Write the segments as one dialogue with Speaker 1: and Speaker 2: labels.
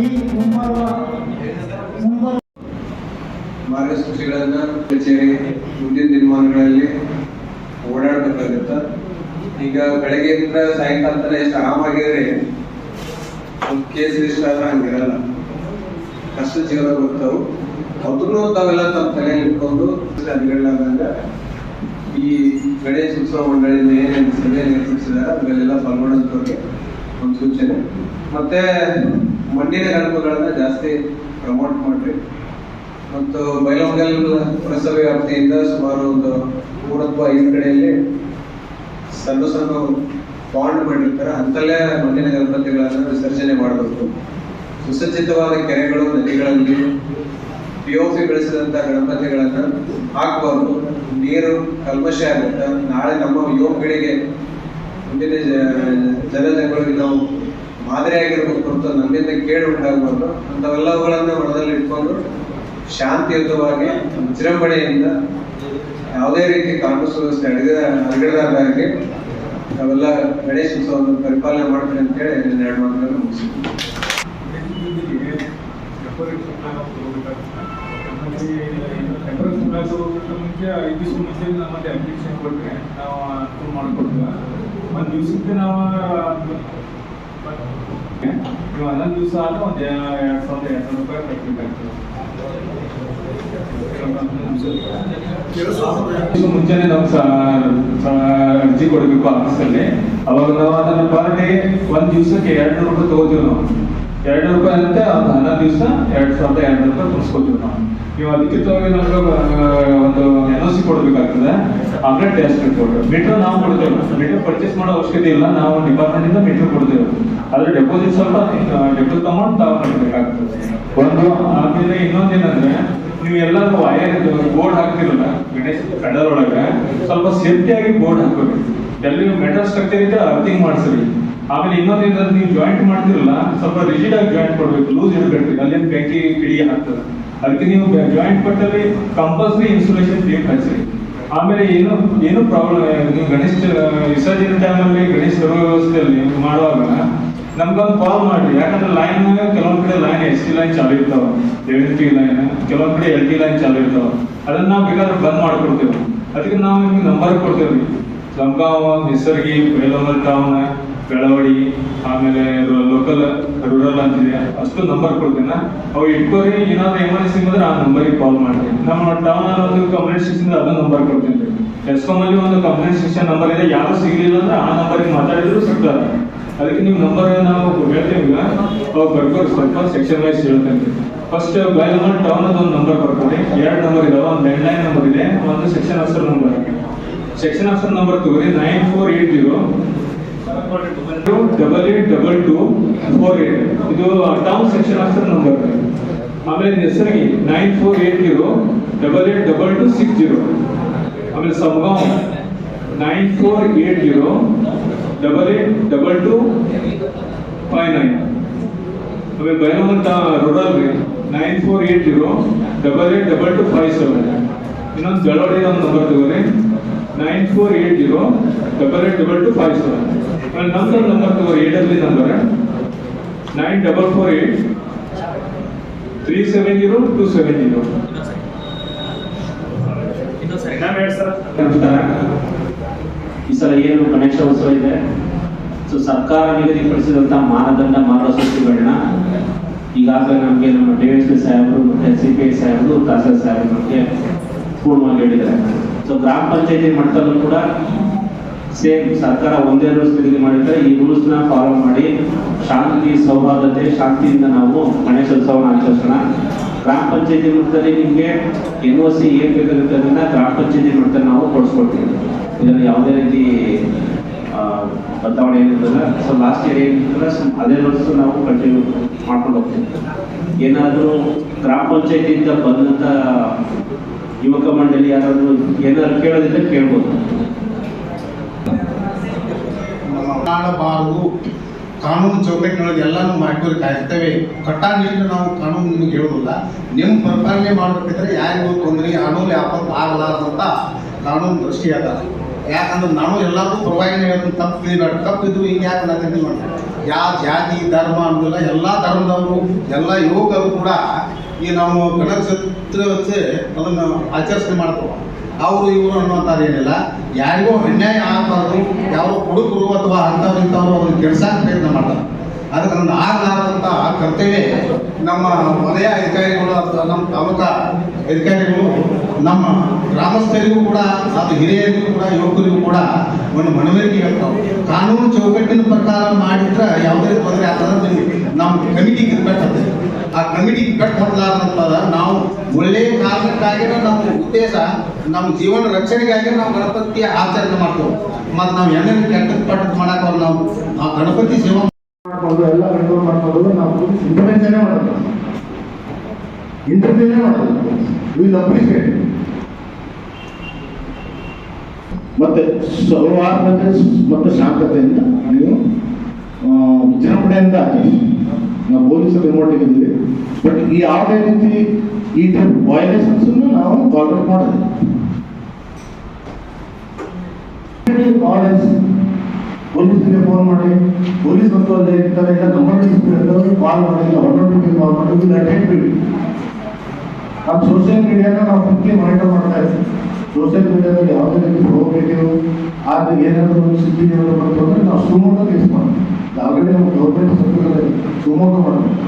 Speaker 1: ಈ ಮುಂಬರುವ
Speaker 2: ಮಾರ್ಗಸೂಚಿಗಳನ್ನ ಕಚೇರಿ, ಮುಂದಿನ ದಿನಮಾನಗಳಲ್ಲಿ ಓಡಾಡ್ಬೇಕಾಗತ್ತ. ಈಗ ಬೆಳಗ್ಗೆಯಿಂದ ಸಾಯಂಕಾಲ ತನಕ ಎಷ್ಟು ಆರಾಮಾಗಿದ್ರೆ ಒಂದು ಕೇಸ್ ರಿಜಿಸ್ಟರ್ ಆದ್ರೆ ಹಂಗಿರಲ್ಲ. ಕಷ್ಟ ಜೀವನ ಬರ್ತಾವು. ಅದನ್ನು ತಾವೆಲ್ಲ ತಮ್ಮ ತಲೆಯಲ್ಲಿ ಇಟ್ಕೊಂಡು ಅಧಿಕಾರಿಗಳಾದಾಗ ಈ ಗಣೇಶ ಉತ್ಸವ ಮಂಡಳಿಯಿಂದ ಏನೇನು ಸಭೆ ಏರ್ಪಡಿಸಿದಾರೆ, ಅದರಲ್ಲೆಲ್ಲ ಪಾಲ್ಗೊಳ್ಳೋದಕ್ಕೆ ಒಂದು ಸೂಚನೆ. ಮತ್ತೆ ಮಣ್ಣಿನ ಗಣಪಗಳನ್ನ ಜಾಸ್ತಿ ಪ್ರಮೋಟ್ ಮಾಡ್ರಿ. ಮತ್ತು ಬೈಲಹೊಂಗಲ್ ಪುರಸಭೆ ವ್ಯಾಪ್ತಿಯಿಂದ ಸುಮಾರು ಒಂದು ಮೂರು ಅಥವಾ ಐದು ಕಡೆಯಲ್ಲಿ ಸಣ್ಣ ಸಣ್ಣ ಪಾಂಡ್ ಮಾಡಿರ್ತಾರೆ. ಅಂತಲ್ಲೇ ಮಣ್ಣಿನ ಗಣಪತಿಗಳನ್ನ ವಿಸರ್ಜನೆ ಮಾಡಬೇಕು. ಸುಸಜ್ಜಿತವಾದ ಕೆರೆಗಳು, ನದಿಗಳಲ್ಲಿ ಪಿ ಒ ಪಿ ಬೆಳೆಸಿದಂತ ಗಣಪತಿಗಳನ್ನ ಹಾಕಬಾರ್ದು. ನೀರು ಕಲ್ಮಶ ಆಗುತ್ತೆ. ನಾಳೆ ನಮ್ಮ ಯುವ ಪೀಳಿಗೆ ಮುಂದಿನ ಜನ ನಾವು ಮಾದರಿಯಾಗಿರ್ಬೇಕು ಹೊರತು ನಮ್ಮಿಂದ ಕೇಳಿ ಉಂಟಾಗಬಾರ್ದು. ಅಂಥವೆಲ್ಲವುಗಳನ್ನು ಮನದಲ್ಲಿ ಇಟ್ಕೊಂಡು ಶಾಂತಿಯುತವಾಗಿ ವಿಜೃಂಭಣೆಯಿಂದ ಯಾವುದೇ ರೀತಿ ಕಾನೂನು ಸುವ್ಯವಸ್ಥೆ ಅಡಿಗೆ ಅಡಗಿದಾಗಿ ನಾವೆಲ್ಲ ಗಣೇಶ ಉತ್ಸವವನ್ನು ಪರಿಪಾಲನೆ ಮಾಡ್ತೀನಿ ಅಂತ ಹೇಳಿ ನನ್ನ ಎರಡು ಮಾತುಗಳನ್ನು ಮುಗಿಸಿದ್ದೀನಿ
Speaker 3: ಮುಂಚೆ ಐದು ದಿವಸ ಮುಂಚೆ ನಮ್ಮಲ್ಲಿ ಅಪ್ಲಿಕೇಶನ್ ಕೊಟ್ಟರೆ ನಾವು ಅಪ್ರೂವ್ ಮಾಡಿಕೊಡ್ತೀವಿ. ಒಂದು ದಿವಸಕ್ಕೆ ನಾವು ನೀವು ದಿವಸ ಆದ್ರೆ ಒಂದು ಎರಡು ಸಾವಿರದ ಎರಡು ರೂಪಾಯಿ ಕಟ್ಟಬೇಕಾಗ್ತದೆ ಮುಂಚೆನೆ ನಾವು ಅರ್ಜಿ ಕೊಡಬೇಕು ಆಫೀಸಲ್ಲಿ. ಅವಾಗ ನಾವು ಅದನ್ನ ಪರ್ ಡೇ ಒಂದ್ ದಿವಸಕ್ಕೆ ಎರಡ್ನೂರು ರೂಪಾಯಿ ತಗೋತೀವಿ ನಾವು. ಎರಡು ನೂರು ರೂಪಾಯಿ ಅಂತ, ಒಂದು ಹನ್ನೊಂದು ದಿವಸ, ಎರಡ್ ಸಾವಿರದ ಎರಡು ರೂಪಾಯಿ ತುಂಬಿಸ್ಕೊತೀವಿ ನಾವು. ನೀವು ಅದಕ್ಕೆ ನಮ್ಗೆ ಒಂದು ಎನ್ ಒ ಸಿ ಕೊಡ್ಬೇಕಾಗ್ತದೆ. ಆಮೇಲೆ ಟೆಸ್ಟ್ ರಿಪೋರ್ಟ್ ಮೀಟರ್ ನಾವು ಕೊಡ್ತೇವೆ. ಮೀಟರ್ ಪರ್ಚೇಸ್ ಮಾಡೋ ಅವಶ್ಯಕತೆ ಇಲ್ಲ. ನಾವು ಡಿಪಾರ್ಟ್ಮೆಂಟ್ ಇಂದ ಮೀಟರ್ ಕೊಡ್ತೇವೆ. ಆದ್ರೆ ಡೆಪಾಸಿಟ್ ಸ್ವಲ್ಪ ಡೆಪಾಸಿಟ್ ಅಮೌಂಟ್ ತಾವು ಕಟ್ಟಬೇಕಾಗ್ತದೆ ಒಂದು, ಆಮೇಲೆ ಇನ್ನೊಂದೇನಂದ್ರೆ ನೀವು ಎಲ್ಲರೂ ವಯರ್ ಬೋರ್ಡ್ ಹಾಕ್ತಿರಲ್ಲ ಗಣೇಶ ಕಡಲ್ ಒಳಗೆ, ಸ್ವಲ್ಪ ಸೇಫ್ಟಿ ಆಗಿ ಬೋರ್ಡ್ ಹಾಕ್ಬೇಕು. ಎಲ್ಲಿ ಮೆಟಲ್ ಸ್ಟ್ರಕ್ಚರ್ ಇದೆ ಅರ್ಥಿಂಗ್ ಮಾಡಿಸ್ರಿ ಆಮೇಲೆ ಇನ್ನೊಂದೇನಂದ್ರೆ ನೀವು ಜಾಯಿಂಟ್ ಮಾಡ್ತಿರಲ್ಲ, ಸ್ವಲ್ಪ ರಿಜಿಡ್ ಆಗಿ ಜಾಯಿಂಟ್ ಕೊಡ್ಬೇಕು. ಲೂಸ್ ಇಡಬೇಡ್ರಿ ಅಲ್ಲಿ ಬೆಂಕಿ ಕಿಡಿ ಹಾಕ್ತದೆ ಅದಕ್ಕೆ ನೀವು ಜಾಯಿಂಟ್ ಪಟ್ಟಲ್ಲಿ ಕಂಪಲ್ಸರಿ ಇನ್ಸುಲೇಷನ್ ಟೇಪ್ ಹಚ್ಚಿರಿ ಆಮೇಲೆ ಏನು ಏನು ಪ್ರಾಬ್ಲಮ್ ನೀವು ಗಣೇಶ ವಿಸರ್ಜನೆ ಟೈಮಲ್ಲಿ ಗಣೇಶ ವ್ಯವಸ್ಥೆಯಲ್ಲಿ ಮಾಡುವಾಗ ನಮ್ಗೊಂದು ಕಾಲ್ ಮಾಡಿ ಯಾಕಂದ್ರೆ ಲೈನ್ ಕೆಲವೊಂದ್ ಕಡೆ ಲೈನ್ ಎಸ್ ಟಿ ಲೈನ್ ಚಾಲು ಇರ್ತಾವ ಎಲ್ ಟಿ ಲೈನ್ ಕೆಲವೊಂದ್ ಕಡೆ ಎಲ್ ಟಿ ಲೈನ್ ಚಾಲು ಇರ್ತಾವ. ಅದನ್ನ ನಾವು ಬೇಕಾದ್ರೆ ಬಂದ್ ಮಾಡ್ಕೊಡ್ತೇವೆ. ಅದಕ್ಕೆ ನಾವು ನಿಮ್ಗೆ ನಂಬರ್ ಕೊಡ್ತೇವ್ರಿ. ಲಂಕಾವ್ ನಿಸರ್ಗಿ ಬೇಲಮಲ್ ಟೌನ್ ಬೆಳವಡಿ, ಆಮೇಲೆ ಲೋಕಲ್ ರೂರಲ್ ಅಂತಿದೆ, ಅಷ್ಟು ನಂಬರ್ ಕೊಡ್ತೇನೆ ಅವು ಇಟ್ಕೋರಿ ಏನಾದ್ರು ಎಮರ್ಜೆನ್ಸಿ ಬಂದ್ರೆ ಆ ನಂಬರಿಗೆ ಕಾಲ್ ಮಾಡ್ತೀನಿ. ನಮ್ಮ ಟೌನ್ ಅಲ್ಲಿ ಒಂದು ಕಂಪ್ಲೇಂಟ್ ಸ್ಟೇಷನ್ ಅದನ್ನ ನಂಬರ್ ಕೊಡ್ತೀನಿ ಎಸ್ಕಾಮ್ ಅಲ್ಲಿ ಒಂದು ಕಂಪ್ಲೇಂಟ್ ಸ್ಟೇಷನ್ ನಂಬರ್ ಇದೆ, ಯಾರು ಸಿಗ್ಲಿಲ್ಲ ಅಂದ್ರೆ ಆ ನಂಬರಿಗೆ ಮಾತಾಡಿದ್ರು ಸಿಗ್ತಾರೆ. ಅದಕ್ಕೆ ನೀವು ನಂಬರ್ ನಾವು ಹೇಳ್ತೀವಿ ಈಗ ಅವಾಗ ಬರ್ಕೋರಿ ಸ್ವಲ್ಪ ಸೆಕ್ಷನ್ ವೈಸ್ ಹೇಳ್ತೇನೆ ಫಸ್ಟ್ ಬೈಲಮಲ್ ಟೌನ್ ಅದು ಒಂದು ನಂಬರ್ ಬರ್ಕೊಡಿ. ಎರಡು ನಂಬರ್ ಇದಾವೆ, ಒಂದು ಲ್ಯಾಂಡ್ ಲೈನ್ ನಂಬರ್ ಇದೆ, ಒಂದು section officer number section officer number ತಗೋರಿ nine four eight zero double eight double two four eight ಇದು ಟೌನ್ ಸೆಕ್ಷನ್ ಆಫೀಸರ್ ನಂಬರ್ ಆಮೇಲೆ ಹೆಸರಿಗೆ nine four eight zero double eight double two six zero ಆಮೇಲೆ Sangaon nine four eight zero double eight double two five nine ಆಮೇಲೆ ಬೈನಮಂತ rural ರೀ nine four eight zero double eight double two five seven ಇನ್ನೊಂದು ಜಳೋಡಿ ಒಂದು number ತಗೋರಿ. Nine four eight zero double eight double two five seven ನಮ್ದೊಂದು number ತಗೋ ಏಟಲ್ಲಿ number nine double four eight three seven zero two seven zero
Speaker 4: ಈ ಸಲ ಏನು ಗಣೇಶೋತ್ಸವ ಇದೆ. ಸೊ ಸರ್ಕಾರ ನಿಗದಿಪಡಿಸಿದಂಥ ಮಾನದಂಡ ಮಾರ್ಗಸೂಚಿಗಳನ್ನ ಈಗಾಗಲೇ ನಮಗೆ ನಮ್ಮ ಡಿ ಎಸ್ ಪಿ ಸಾಹೇಬರು ಮತ್ತೆ ಸಿ ಪಿ ಐ ಸಾಹೇಬರು ತಹಸೀಲ್ ಸಾಹೇಬರು ನಮಗೆ ಪೂರ್ಣವಾಗಿ ಹೇಳಿದ್ದಾರೆ. ಸೊ ಗ್ರಾಮ ಪಂಚಾಯತಿ ಮಟ್ಟದಲ್ಲೂ ಕೂಡ ಸೇಮ್ ಸರ್ಕಾರ ಒಂದೇ ರೂಲ್ಸ್ ನಿಗದಿ ಮಾಡಿದ್ರೆ ಈ ರೂಲ್ಸ್ನ ಫಾಲೋ ಮಾಡಿ ಶಾಂತಿ, ಸೌಹಾರ್ದತೆ, ಶಾಂತಿಯಿಂದ ನಾವು ಗಣೇಶೋತ್ಸವನ ಆಚರಿಸೋಣ. ಗ್ರಾಮ ಪಂಚಾಯತಿ ಮಟ್ಟದಲ್ಲಿ ನಿಮಗೆ ಎನ್ ಒ ಸಿ ಏನ್ ಬೇಕಾಗುತ್ತೆ ಅದನ್ನ ಗ್ರಾಮ ಪಂಚಾಯತಿ ಮಟ್ಟದಲ್ಲಿ ನಾವು ಕೊಡಿಸ್ಕೊಡ್ತೀವಿ ಇದರಲ್ಲಿ ಯಾವುದೇ ರೀತಿ ಬದಲಾವಣೆ ಏನಿರ್ತದ ಸೊ ಲಾಸ್ಟ್ ಇಯರ್ ಏನಿರಲಿಲ್ಲ ಸೊ ಅದೇ ರೂಲ್ಸ್ ನಾವು ಕಂಟಿನ್ಯೂ ಮಾಡ್ಕೊಂಡು ಹೋಗ್ತೀವಿ. ಏನಾದರೂ ಗ್ರಾಮ ಪಂಚಾಯತಿಯಿಂದ ಬಂದಂಥ ಯುವಕ ಮಂಡಳಿ ಯಾರಾದರೂ ಏನಾದ್ರು ಕೇಳೋದಿದ್ರೆ ಕೇಳ್ಬೋದು.
Speaker 5: ಮಾಡಬಾರದು ಕಾನೂನು ಚೌಕಟ್ಟಿನೊಳಗೆ ಎಲ್ಲಾನು ಮಾಡ್ಕೊಂಡು ಕಾಯ್ತೇವೆ ಕಟ್ಟಾನಿಟ್ಟು ನಾವು ಕಾನೂನು ನಿಮಗೆ ಹೇಳೋದಿಲ್ಲ ನಿಮ್ಮ ಪರಿಪಾಲನೆ ಮಾಡಬೇಕಿದ್ರೆ ಯಾರಿಗೂ ತೊಂದರೆ ಕಾನೂನು ಆಪತ್ತು ಆಗಲಾರ್ದಂತ ಕಾನೂನು ದೃಷ್ಟಿ ಅದ ಯಾಕಂದ್ರೆ ನಾನು ಎಲ್ಲರಿಗೂ ಪರವಾಗಿನೇ ಹೇಳ್ತೀನಿ ತಪ್ಪು ತಿಳಿಬೇಡ ತಪ್ಪು ಇದ್ರು ಈಗ ಯಾಕೆ ನಾನು ಮಾಡ್ತೇನೆ ಯಾವ ಜಾತಿ, ಧರ್ಮ ಅನ್ನೋದಿಲ್ಲ ಎಲ್ಲ ಧರ್ಮದವರು, ಎಲ್ಲ ಯುವಕರು ಕೂಡ ಈ ನಾವು ಗಣೇಶ ಚತುರ್ಥಿ ಅದನ್ನು ಆಚರಿಸಿ ಮಾಡ್ತೇವೆ. ಅವರು ಇವರು ಅನ್ನುವಂಥದ್ದು ಏನಿಲ್ಲ. ಯಾರಿಗೂ ಅನ್ಯಾಯ ಆಗಬಾರ್ದು. ಯಾವ ಕುಡುಕರು ಅಥವಾ ಅಂಥವ್ರು ಇಂಥವ್ರು ಅವ್ರನ್ನ ಪ್ರಯತ್ನ ಮಾಡ್ತಾರೆ. ಅದಕ್ಕೆ ನನ್ನ ಆಗಲಾರದಂಥ ಕರ್ತವ್ಯ ನಮ್ಮ ವಲಯ ಅಧಿಕಾರಿಗಳು ಅಥವಾ ನಮ್ಮ ತಾಲೂಕಾ ಅಧಿಕಾರಿಗಳು, ನಮ್ಮ ಗ್ರಾಮಸ್ಥರಿಗೂ ಕೂಡ ಅದು ಹಿರಿಯರಿಗೂ ಕೂಡ, ಯುವಕರಿಗೂ ಕೂಡ ಒಂದು ಮನವರಿಕೆ ಹೇಳ್ತಾವೆ. ಕಾನೂನು ಚೌಕಟ್ಟಿನ ಪ್ರಕಾರ ಮಾಡಿದ್ರೆ ಯಾವುದೇ ತೊಂದರೆ ಆಗ್ತದೆ ನಮ್ಮ ಕಮಿಟಿಗೆ ಕಟ್ಟತ್ತೆ ಆ ಕಮಿಟಿಗೆ ಕಟ್ ಹತ್ತಲಾರ್ದಂಥದ ನಾವು ಒಳ್ಳೆಯ ಕಾರಣಕ್ಕಾಗಿನ ನಮ್ಮ ಉದ್ದೇಶ, ನಮ್ಮ ಜೀವನ ರಕ್ಷಣೆಗಾಗಿ ನಾವು ಗಣಪತಿಯ ಆಚರಣೆ ಮಾಡ್ತೇವೆ. ಮತ್ತು ನಾವು ಎಣ್ಣೆ ಕೆಟ್ಟ ಪಟ್ಟ ಮಾಡಕ್ಕೆ ನಾವು ಆ ಗಣಪತಿ ಸೇವಾ
Speaker 1: ಮಾಡ್ಕೊಂಡು ಎಲ್ಲ ಕಂಟ್ರೋಲ್ ಮಾಡ್ಕೊಂಡು ನಾವು ಇಂಟರ್ವೆನ್ಷನ್ ಮಾಡೋದು. ಇಂಟರ್ವ್ಯೂನೇ ಮಾಡೋದು. ವಿಲ್ ಅಪ್ರಿಷಿಯೇಟ್ ಮತ್ತೆ ಸೌಹಾರ್ದತೆ, ಮತ್ತು ಶಾಂತತೆಯಿಂದ ನೀವು ವಿಜೃಂಭಣೆಯಿಂದ ಆಚರಿಸಿ. ನಾವು ಪೊಲೀಸರು ರಿಮೋಟ್ ಇದ್ದೀವಿ ಬಟ್ ಈ ಯಾವುದೇ ರೀತಿ ಈ ಟೈಪ್ ವೈಲೇಷನ್ಸ್ ನಾವು ಟಾಲರೇಟ್ ಮಾಡೋದು ಪೊಲೀಸ್ಗೆ ಫೋನ್ ಮಾಡಿ ಪೊಲೀಸ್ ಮತ್ತು ಅಲ್ಲಿ ಇರ್ತಾರೆ, ಇಲ್ಲ ಗವರ್ಮೆಂಟ್ ಕಾಲ್ ಮಾಡಿ, ಇಲ್ಲ ಒನ್ನೊಂದಿಗೆ ಕಾಲ್ ಮಾಡಿ, ಇಲ್ಲ ಅಟೆಂಡ್ ನಾವು ಸೋಷಿಯಲ್ ಮೀಡಿಯಾನ ನಾವು ಮುಖ್ಯ ಮಾನಿಟರ್ ಮಾಡ್ತಾ ಇದ್ದೀವಿ ಸೋಷಿಯಲ್ ಮೀಡಿಯಾದಲ್ಲಿ ಯಾವುದೇ ರೀತಿ ಪ್ರೋಗ್ರೇಟಿವ್ ಆದ್ರೆ ಏನಾದರೂ ಒಂದು ಸುದ್ದಿ ಏನಾದ್ರು ಬಂತು ಅಂದ್ರೆ ನಾವು ಶಿವಮೊಗ್ಗ ಕೇಸ್ ಮಾಡ್ತೀವಿ. ಆಲ್ರೆಡಿ ನಮ್ಮ ಗೌರ್ಮೆಂಟ್ ಸರ್ಕಲಲ್ಲಿ ಶಿವಮೊಗ್ಗ ಮಾಡಬೇಕು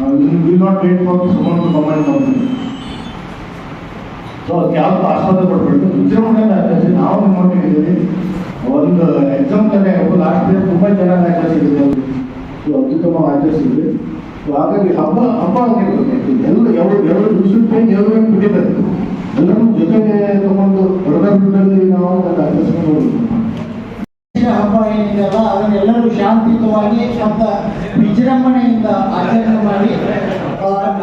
Speaker 1: will not wait for Shivamogga command ಮಾಡ್ತೀವಿ ಸೊ ಅದಕ್ಕೆ ಯಾವುದು ಆಸ್ಪತ್ರೆ ಕೊಟ್ಬಿಟ್ಟು ವಿಜೃಂಭಣೆಯಿಂದ ಆಚರಿಸಿ ನಾವು ನೋಡಿದ್ದೀವಿ ಒಂದು ಎಕ್ಸಾಮ್ದಲ್ಲಿ ಲಾಸ್ಟ್ ಡೇ ತುಂಬ ಚೆನ್ನಾಗಿ ಆಚರಿಸಿದ್ದೀವಿ ಅವರು ಸೊ ಅತ್ಯುತ್ತಮವಾಗಿ ಆಚರಿಸಿದ್ವಿ ಸೊ ಹಾಗಾಗಿ ಹಬ್ಬ ಹಬ್ಬ ಆಗಿರ್ಬೇಕು ಎಲ್ಲ ಎರಡು ಎರಡು ದಿವಸಕ್ಕೆ ಎರಡು ಕುಡಿಬೇಕು ಎಲ್ಲರೂ ಜೊತೆಗೆ ತಗೊಂಡು ಹೊರಗಡೆ ನಾವು ಅದನ್ನು ಆಚರಿಸ್ಕೊಂಡು ಹೋಗ್ಬೇಕು
Speaker 6: ಹಬ್ಬ ಏನಿದೆಯಲ್ಲ ಅದನ್ನೆಲ್ಲರೂ ಶಾಂತಿಯುತವಾಗಿ ಶಬ್ದ ವಿಜೃಂಭಣೆಯಿಂದ ಆಚರಣೆ ಮಾಡಿ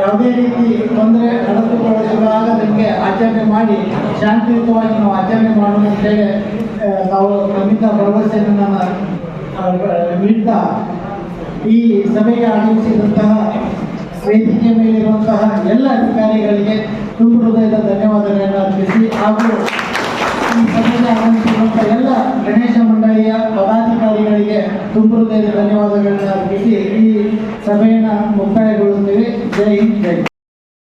Speaker 6: ಯಾವುದೇ ರೀತಿ ತೊಂದರೆ ನಡೆದುಕೊಳ್ಳಲಾಗದಂಗೆ ಆಚರಣೆ ಮಾಡಿ, ಶಾಂತಿಯುತವಾಗಿ ನಾವು ಆಚರಣೆ ಮಾಡುವಂತೇಳಿ ನಾವು ನಮ್ಮಿಂದ ಭರವಸೆಯನ್ನು ನಾನು ನೀಡ್ತಾ ಈ ಸಭೆಗೆ ಆಗಮಿಸಿದಂತಹ ವೇದಿಕೆ ಮೇಲಿರುವಂತಹ ಎಲ್ಲ ಅಧಿಕಾರಿಗಳಿಗೆ ತುಂಬ ಹೃದಯದ ಧನ್ಯವಾದಗಳನ್ನು ಅರ್ಪಿಸಿ ಹಾಗೂ ಎಲ್ಲ ಗಣೇಶ ಮಂಡಳಿಯ ಪದಾಧಿಕಾರಿಗಳಿಗೆ ತುಂಬ ಹೃದಯದ ಧನ್ಯವಾದಗಳನ್ನು ಅರ್ಪಿಸಿ ಈ ಸಭೆಯನ್ನು ಮುಕ್ತಾಯಗೊಳ್ಳುತ್ತೇವೆ ಜೈ ಹಿಂದ್ ಜೈ